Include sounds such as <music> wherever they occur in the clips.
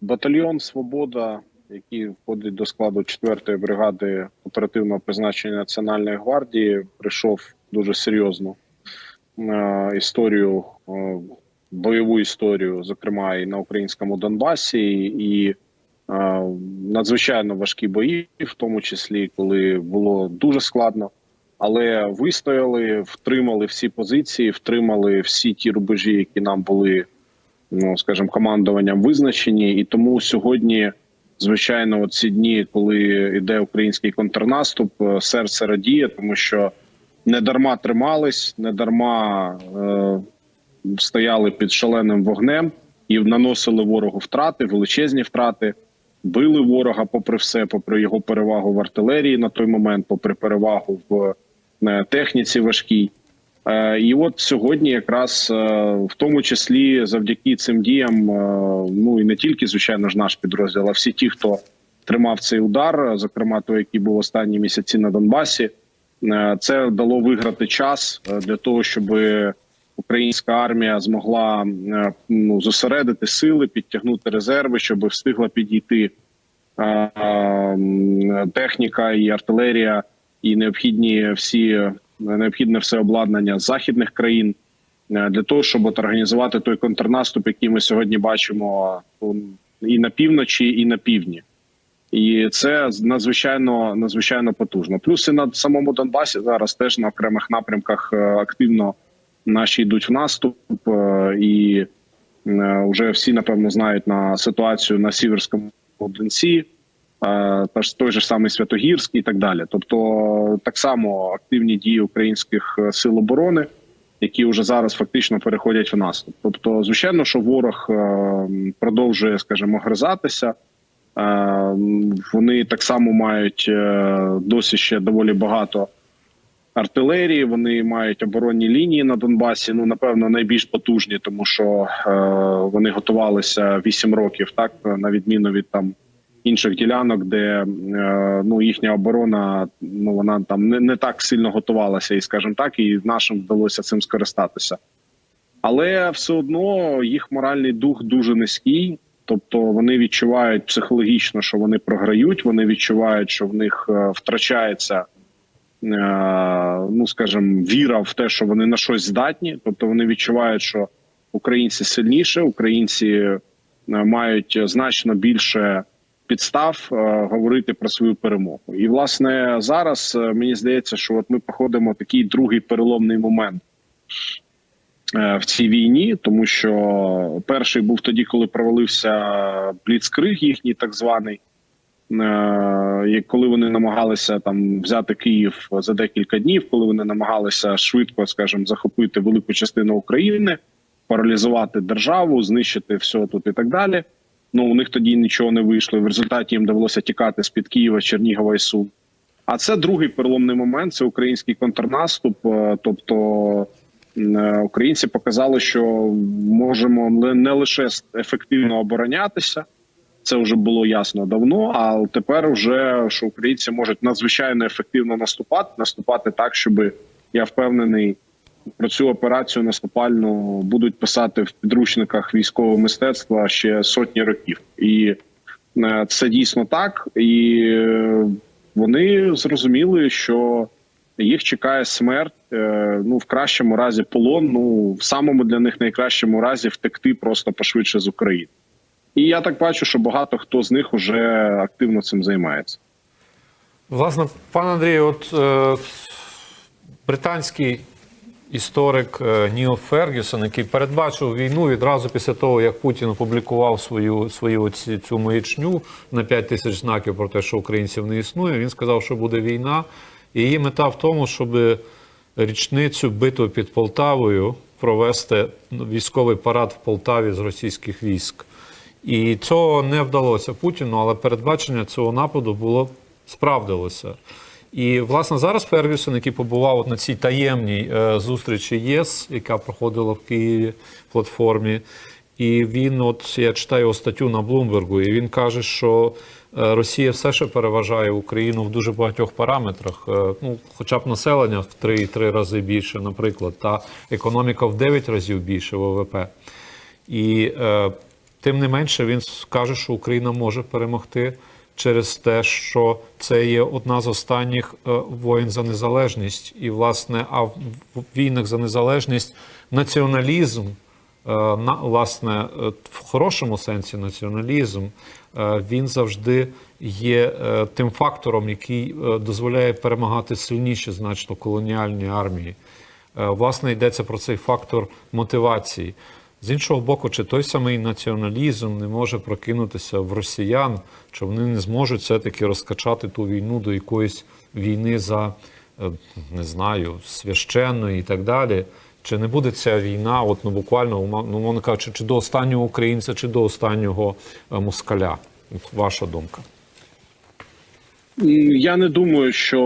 Батальйон Свобода, який входить до складу 4-ї бригади оперативного призначення Національної гвардії, прийшов дуже серйозну е, історію, е, бойову історію, зокрема і на українському Донбасі, і е, надзвичайно важкі бої, в тому числі коли було дуже складно. Але вистояли, втримали всі позиції, втримали всі ті рубежі, які нам були ну скажімо, командуванням визначені, і тому сьогодні, звичайно, ці дні, коли йде український контрнаступ, е, серце радіє, тому що не дарма тримались, не дарма е, стояли під шаленим вогнем і наносили ворогу втрати, величезні втрати. Били ворога, попри все, попри його перевагу в артилерії на той момент, попри перевагу в е, техніці важкій. Е, І от сьогодні, якраз е, в тому числі завдяки цим діям, е, ну і не тільки звичайно ж наш підрозділ, а всі ті, хто тримав цей удар, зокрема той, який був останні місяці на Донбасі, це дало виграти час для того, щоб українська армія змогла ну, зосередити сили, підтягнути резерви, щоб встигла підійти техніка і артилерія, і необхідні всі необхідне все обладнання західних країн е, для того, щоб от організувати той контрнаступ, який ми сьогодні бачимо ну, і на півночі, і на півдні. І це надзвичайно надзвичайно потужно. Плюс і на самому Донбасі зараз теж на окремих напрямках е, активно наші йдуть в наступ, е, і е, вже всі напевно знають на ситуацію на Сіверському Донці, е, той же самий Святогірський і так далі. Тобто, так само активні дії українських е, сил оборони, які вже зараз фактично переходять в наступ. Тобто, звичайно, що ворог е, продовжує, скажімо, гризатися. Е, Вони так само мають е, досі ще доволі багато артилерії. Вони мають оборонні лінії на Донбасі. Ну напевно найбільш потужні, тому що е, вони готувалися 8 років, так на відміну від там інших ділянок, де е, ну їхня оборона ну вона там не, не так сильно готувалася, і скажімо так, і нашим вдалося цим скористатися. Але все одно їх моральний дух дуже низький. Тобто вони відчувають психологічно, що вони програють. Вони відчувають, що в них е, втрачається, е, ну скажімо, віра в те, що вони на щось здатні. Тобто вони відчувають, що українці сильніше, українці мають значно більше підстав е, говорити про свою перемогу. І власне зараз е, мені здається, що от ми проходимо такий другий переломний момент е, в цій війні, тому що перший був тоді, коли провалився бліцкриг їхній, так званий. Коли вони намагалися там взяти Київ за декілька днів, коли вони намагалися швидко, скажімо, захопити велику частину України, паралізувати державу, знищити все тут і так далі. Ну у них тоді нічого не вийшло. В результаті їм довелося тікати з під Києва, Чернігова і Сум. А це другий переломний момент. Це український контрнаступ. Е, Тобто е, українці показали, що можемо не- не лише ефективно оборонятися. Це вже було ясно давно. А тепер вже що українці можуть надзвичайно ефективно наступати, наступати так, щоб я впевнений. Про цю операцію наступальну будуть писати в підручниках військового мистецтва ще сотні років, і е, це дійсно так. І е, вони зрозуміли, що їх чекає смерть. е, Ну в кращому разі полон. Ну в самому для них найкращому разі втекти просто пошвидше з України. І я так бачу, що багато хто з них вже активно цим займається. Власне, пан Андрій, от е, британський історик е, Ніл Фергюсон, який передбачив війну відразу після того, як Путін опублікував свою, свою оці- цю маячню на 5 тисяч знаків про те, що українців не існує, він сказав, що буде війна. І її мета в тому, щоб річницю битву під Полтавою провести військовий парад в Полтаві з російських військ. І цього не вдалося Путіну, але передбачення цього нападу було справдилося. І власне зараз Фергюсон, який побував на цій таємній е, зустрічі ЄС, яка проходила в Києві платформі, і він, от я читаю його статтю на Блумбергу, і він каже, що е, Росія все ще переважає Україну в дуже багатьох параметрах. Е, ну, хоча б населення в 3-3 рази більше, наприклад, та економіка в 9 разів більше ВВП. І е, тим не менше, він каже, що Україна може перемогти через те, що це є одна з останніх е, воєн за незалежність. І, власне, а в війнах за незалежність націоналізм, е, власне, е, в хорошому сенсі націоналізм, він завжди є тим фактором, який дозволяє перемагати сильніші значно колоніальні армії. Власне, йдеться про цей фактор мотивації. З іншого боку, чи той самий націоналізм не може прокинутися в росіян, чи вони не зможуть все-таки розкачати ту війну до якоїсь війни за е, не знаю, священної і так далі. Чи не буде ця війна, от ну буквально ума- ну, кажучи, чи до останнього українця, чи до останнього е, москаля? Ваша думка. Я не думаю, що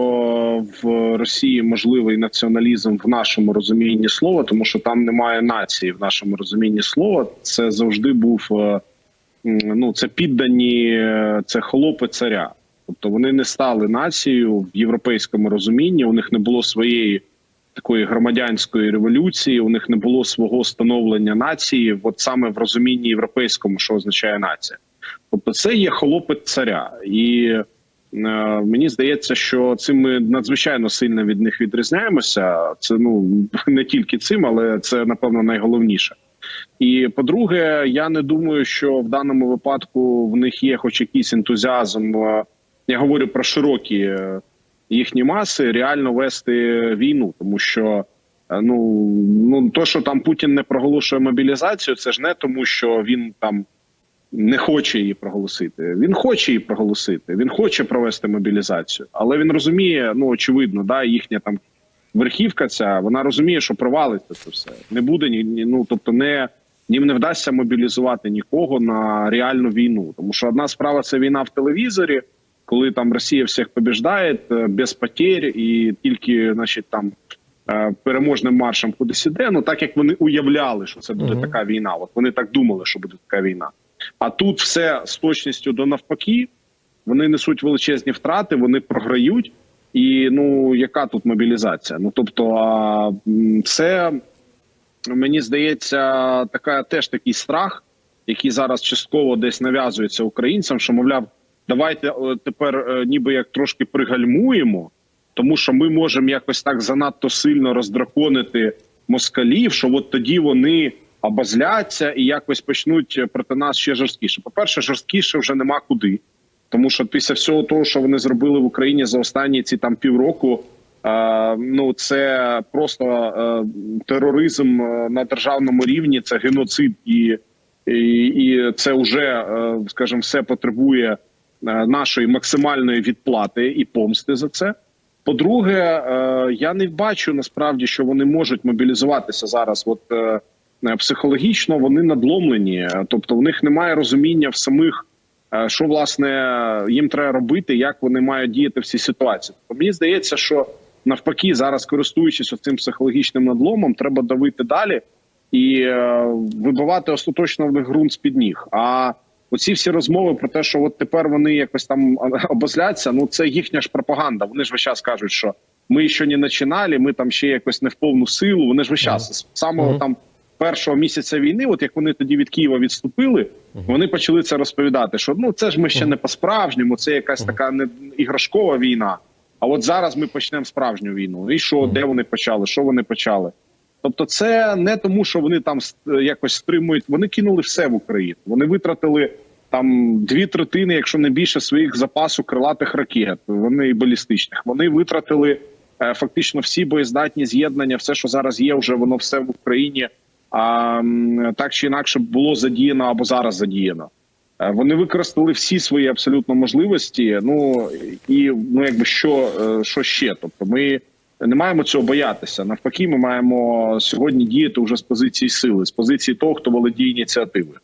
в Росії можливий націоналізм в нашому розумінні слова, тому що там немає нації в нашому розумінні слова. Це завжди був е, ну це піддані, е, це холопи царя. Тобто вони не стали нацією в європейському розумінні. У них не було своєї такої громадянської революції. У них не було свого становлення нації, от саме в розумінні європейському, що означає нація. Тобто, це є холопи царя, і мені здається, що цим ми надзвичайно сильно від них відрізняємося. Це ну <laughs> не тільки цим, але це напевно найголовніше. І по-друге, я не думаю, що в даному випадку в них є хоч якийсь ентузіазм. е, Я говорю про широкі е, їхні маси реально вести війну, тому що е, ну ну то, що там Путін не проголошує мобілізацію, це ж не тому, що він там не хоче її проголосити. Він хоче її проголосити. Він хоче провести мобілізацію, але він розуміє, ну очевидно, да, їхня там верхівка. Ця вона розуміє, що провалиться це все. Не буде ні, ні ну тобто, не їм не вдасться мобілізувати нікого на реальну війну. Тому що одна справа це війна в телевізорі, коли там Росія всіх побіждає е, без потерь і тільки, значить, там. е, Переможним маршем кудись іде, ну так як вони уявляли, що це буде Мгм. така війна. От вони так думали, що буде така війна. А тут все з точністю до навпаки. Вони несуть величезні втрати, вони програють. І ну яка тут мобілізація? Ну тобто, а, це мені здається, така теж такий страх, який зараз частково десь нав'язується українцям, що мовляв, давайте е, тепер е, ніби як трошки пригальмуємо, тому що ми можемо якось так занадто сильно роздраконити москалів, що от тоді вони обозляться і якось почнуть проти нас ще жорсткіше. По перше, жорсткіше вже нема куди. Тому що після всього того, що вони зробили в Україні за останні ці там півроку, е, ну це просто е, тероризм е, на державному рівні, це геноцид, і, і, і це вже, е, скажімо, все потребує е, нашої максимальної відплати і помсти за це. По-друге, е, я не бачу насправді, що вони можуть мобілізуватися зараз. От е, е, психологічно вони надломлені, Е, тобто в них немає розуміння в самих. Е, що власне їм треба робити, як вони мають діяти в цій ситуації. Тобто, мені здається, що навпаки, зараз користуючись цим психологічним надломом, треба давити далі і е, вибивати остаточно в них ґрунт з під ніг. А оці всі розмови про те, що от тепер вони якось там обозляться, ну це їхня ж пропаганда. Вони ж весь час кажуть, що ми ще не починали, ми там ще якось не в повну силу. Вони ж весь час самого Мгм. там першого місяця війни, от як вони тоді від Києва відступили, вони почали це розповідати. Що ну це ж ми ще не по справжньому, це якась така не іграшкова війна. А от зараз ми почнемо справжню війну. І що, де вони почали? Що вони почали? Тобто, це не тому, що вони там якось стримують. Вони кинули все в Україну. Вони витратили там дві третини, якщо не більше, своїх запасу крилатих ракет. Вони і балістичних. Вони витратили е, фактично всі боєздатні з'єднання, все, що зараз є, вже воно все в Україні. А так чи інакше було задіяно або зараз задіяно. Е, Вони використали всі свої абсолютно можливості. Ну і ну якби що, е, що ще? Тобто, ми не маємо цього боятися. Навпаки, ми маємо сьогодні діяти вже з позиції сили, з позиції того, хто володіє ініціативою.